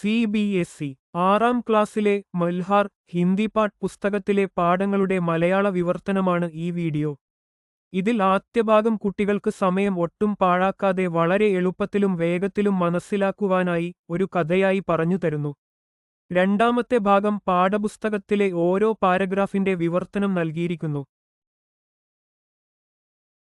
C B S E ആറാം ക്ലാസ്സിലെ മൽഹാർ ഹിന്ദി പാട്ട് പുസ്തകത്തിലെ പാഠങ്ങളുടെ മലയാള വിവർത്തനമാണ് ഈ വീഡിയോ. ഇതിൽ ആദ്യഭാഗം കുട്ടികൾക്ക് സമയം ഒട്ടും പാഴാക്കാതെ വളരെ എളുപ്പത്തിലും വേഗത്തിലും മനസ്സിലാക്കുവാനായി ഒരു കഥയായി പറഞ്ഞു തരുന്നു. രണ്ടാമത്തെ ഭാഗം പാഠപുസ്തകത്തിലെ ഓരോ പാരഗ്രാഫിന്റെ വിവർത്തനം നൽകിയിരിക്കുന്നു.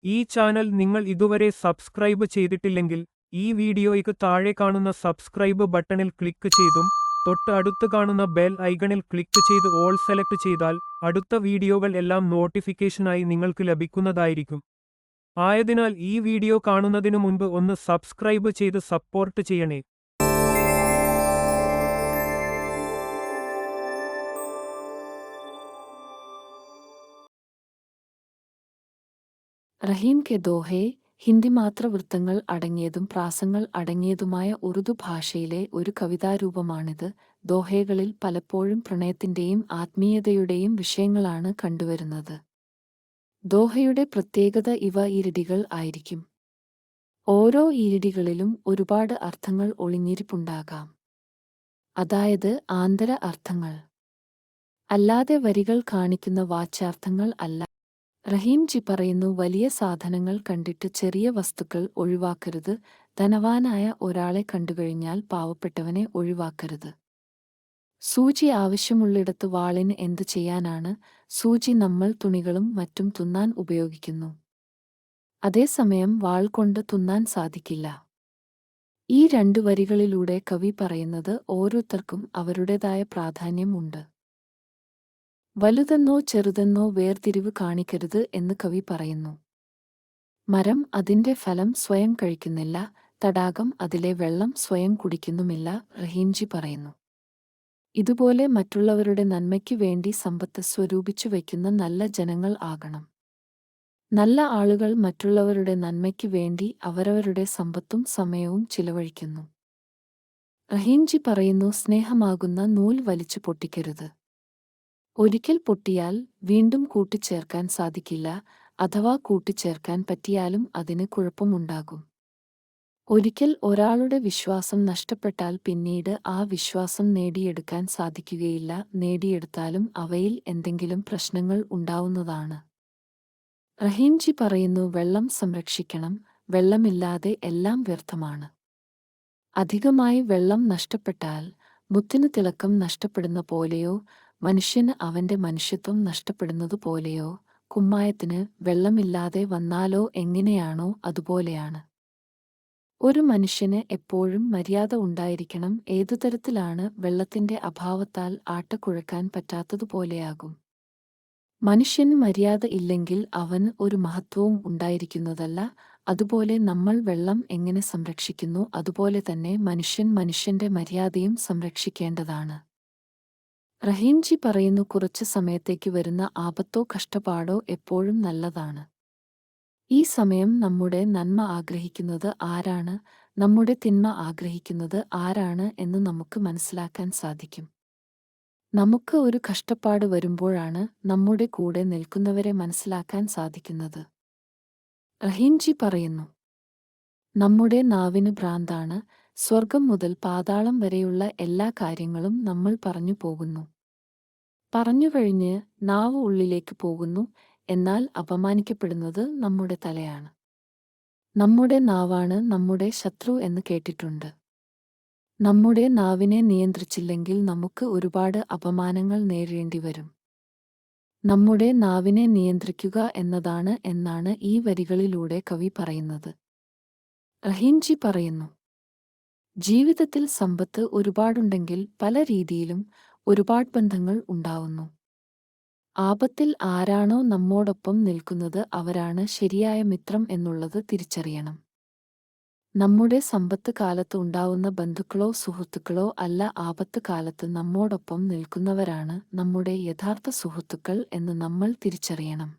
ഈ ചാനൽ നിങ്ങൾ ഇതുവരെ സബ്സ്ക്രൈബ് ചെയ്തിട്ടില്ലെങ്കിൽ ഈ വീഡിയോയ്ക്ക് താഴെ കാണുന്ന സബ്സ്ക്രൈബ് ബട്ടണിൽ ക്ലിക്ക് ചെയ്തും തൊട്ട് അടുത്ത് കാണുന്ന ബെൽ ഐക്കണിൽ ക്ലിക്ക് ചെയ്ത് ഓൾ സെലക്ട് ചെയ്താൽ അടുത്ത വീഡിയോകൾ എല്ലാം നോട്ടിഫിക്കേഷനായി നിങ്ങൾക്ക് ലഭിക്കുന്നതായിരിക്കും. ആയതിനാൽ ഈ വീഡിയോ കാണുന്നതിനു മുൻപ് ഒന്ന് സബ്സ്ക്രൈബ് ചെയ്ത് സപ്പോർട്ട് ചെയ്യണേ. റഹീം കെ ദോഹെ ഹിന്ദി മാത്ര വൃത്തങ്ങൾ അടങ്ങിയതും പ്രാസങ്ങൾ അടങ്ങിയതുമായ ഉറുദു ഭാഷയിലെ ഒരു കവിതാരൂപമാണിത്. ദോഹകളിൽ പലപ്പോഴും പ്രണയത്തിന്റെയും ആത്മീയതയുടെയും വിഷയങ്ങളാണ് കണ്ടുവരുന്നത്. ദോഹയുടെ പ്രത്യേകത ഇവ ഈരടികൾ ആയിരിക്കും. ഓരോ ഈരടികളിലും ഒരുപാട് അർത്ഥങ്ങൾ ഒളിഞ്ഞിരിപ്പുണ്ടാകാം. അതായത് ആന്തര അർത്ഥങ്ങൾ. അല്ലാതെ വരികൾ കാണിക്കുന്ന വാച്യാർത്ഥങ്ങൾ അല്ല. റഹീംജി പറയുന്നു വലിയ സാധനങ്ങൾ കണ്ടിട്ട് ചെറിയ വസ്തുക്കൾ ഒഴിവാക്കരുത്. ധനവാനായ ഒരാളെ കണ്ടുകഴിഞ്ഞാൽ പാവപ്പെട്ടവനെ ഒഴിവാക്കരുത്. സൂചി ആവശ്യമുള്ളിടത്ത് വാളിന് എന്തു ചെയ്യാനാണ്? സൂചി നമ്മൾ തുണികളും മറ്റും തുന്നാൻ ഉപയോഗിക്കുന്നു. അതേസമയം വാൾ കൊണ്ട് തുന്നാൻ സാധിക്കില്ല. ഈ രണ്ടു വരികളിലൂടെ കവി പറയുന്നത് ഓരോരുത്തർക്കും അവരുടേതായ പ്രാധാന്യം ഉണ്ട്. വലുതെന്നോ ചെറുതെന്നോ വേർതിരിവ് കാണിക്കരുത് എന്ന് കവി പറയുന്നു. മരം അതിന്റെ ഫലം സ്വയം കഴിക്കുന്നില്ല തടാകം അതിലെ വെള്ളം സ്വയം കുടിക്കുന്നുമില്ല റഹീംജി പറയുന്നു. ഇതുപോലെ മറ്റുള്ളവരുടെ നന്മയ്ക്കു വേണ്ടി സമ്പത്ത് സ്വരൂപിച്ചു വയ്ക്കുന്ന നല്ല ജനങ്ങൾ ആകണം. നല്ല ആളുകൾ മറ്റുള്ളവരുടെ നന്മയ്ക്കു വേണ്ടി അവരവരുടെ സമ്പത്തും സമയവും ചിലവഴിക്കുന്നു. റഹീംജി പറയുന്നു സ്നേഹമാകുന്ന നൂൽ വലിച്ചു പൊട്ടിക്കരുത്. ഒരിക്കൽ പൊട്ടിയാൽ വീണ്ടും കൂട്ടിച്ചേർക്കാൻ സാധിക്കില്ല അഥവാ കൂട്ടിച്ചേർക്കാൻ പറ്റിയാലും അതിന് കുഴപ്പമുണ്ടാകും. ഒരിക്കൽ ഒരാളുടെ വിശ്വാസം നഷ്ടപ്പെട്ടാൽ പിന്നീട് ആ വിശ്വാസം നേടിയെടുക്കാൻ സാധിക്കുകയില്ല നേടിയെടുത്താലും അവയിൽ എന്തെങ്കിലും പ്രശ്നങ്ങൾ ഉണ്ടാവുന്നതാണ്. റഹീംജി പറയുന്നു വെള്ളം സംരക്ഷിക്കണം വെള്ളമില്ലാതെ എല്ലാം വ്യർത്ഥമാണ്. അധികമായി വെള്ളം നഷ്ടപ്പെട്ടാൽ മുത്തിന് തിളക്കം നഷ്ടപ്പെടുന്ന പോലെയോ മനുഷ്യന് അവന്റെ മനുഷ്യത്വം നഷ്ടപ്പെടുന്നതു പോലെയോ കുമ്മായത്തിന് വെള്ളമില്ലാതെ വന്നാലോ എങ്ങനെയാണോ അതുപോലെയാണ്. ഒരു മനുഷ്യന് എപ്പോഴും മര്യാദ ഉണ്ടായിരിക്കണം ഏതു തരത്തിലാണ് വെള്ളത്തിന്റെ അഭാവത്താൽ ആട്ടക്കുഴക്കാൻ പറ്റാത്തതുപോലെയാകും മനുഷ്യന് മര്യാദ ഇല്ലെങ്കിൽ അവന് ഒരു മഹത്വവും ഉണ്ടായിരിക്കുന്നതല്ല അതുപോലെ നമ്മൾ വെള്ളം എങ്ങനെ സംരക്ഷിക്കുന്നു അതുപോലെ തന്നെ മനുഷ്യൻ മനുഷ്യന്റെ മര്യാദയും സംരക്ഷിക്കേണ്ടതാണ്. റഹീംജി പറയുന്നു കുറച്ചു സമയത്തേക്ക് വരുന്ന ആപത്തോ കഷ്ടപ്പാടോ എപ്പോഴും നല്ലതാണ്. ഈ സമയം നമ്മുടെ നന്മ ആഗ്രഹിക്കുന്നത് ആരാണ് നമ്മുടെ തിന്മ ആഗ്രഹിക്കുന്നത് ആരാണ് എന്ന് നമുക്ക് മനസ്സിലാക്കാൻ സാധിക്കും. നമുക്ക് ഒരു കഷ്ടപ്പാട് വരുമ്പോഴാണ് നമ്മുടെ കൂടെ നിൽക്കുന്നവരെ മനസ്സിലാക്കാൻ സാധിക്കുന്നത്. റഹീംജി പറയുന്നു നമ്മുടെ നാവിന് ഭ്രാന്താണ് സ്വർഗം മുതൽ പാതാളം വരെയുള്ള എല്ലാ കാര്യങ്ങളും നമ്മൾ പറഞ്ഞു പോകുന്നു. പറഞ്ഞു കഴിഞ്ഞ് നാവ് ഉള്ളിലേക്ക് പോകുന്നു എന്നാൽ അപമാനിക്കപ്പെടുന്നത് നമ്മുടെ തലയാണ്. നമ്മുടെ നാവാണ് നമ്മുടെ ശത്രു എന്ന് കേട്ടിട്ടുണ്ട്. നമ്മുടെ നാവിനെ നിയന്ത്രിച്ചില്ലെങ്കിൽ നമുക്ക് ഒരുപാട് അപമാനങ്ങൾ നേരിടേണ്ടി വരും. നമ്മുടെ നാവിനെ നിയന്ത്രിക്കുക എന്നതാണ് എന്നാണ് ഈ വരികളിലൂടെ കവി പറയുന്നത്. റഹീംജി പറയുന്നു ജീവിതത്തിൽ സമ്പത്ത് ഒരുപാടുണ്ടെങ്കിൽ പല രീതിയിലും ഒരുപാട് ബന്ധങ്ങൾ ഉണ്ടാവുന്നു. ആപത്തിൽ ആരാണോ നമ്മോടൊപ്പം നിൽക്കുന്നത് അവരാണ് ശരിയായ മിത്രം എന്നുള്ളത് തിരിച്ചറിയണം. നമ്മുടെ സമ്പത്ത് കാലത്ത് ഉണ്ടാവുന്ന ബന്ധുക്കളോ സുഹൃത്തുക്കളോ അല്ല ആപത്ത് കാലത്ത് നമ്മോടൊപ്പം നിൽക്കുന്നവരാണ് നമ്മുടെ യഥാർത്ഥ സുഹൃത്തുക്കൾ എന്ന് നമ്മൾ തിരിച്ചറിയണം.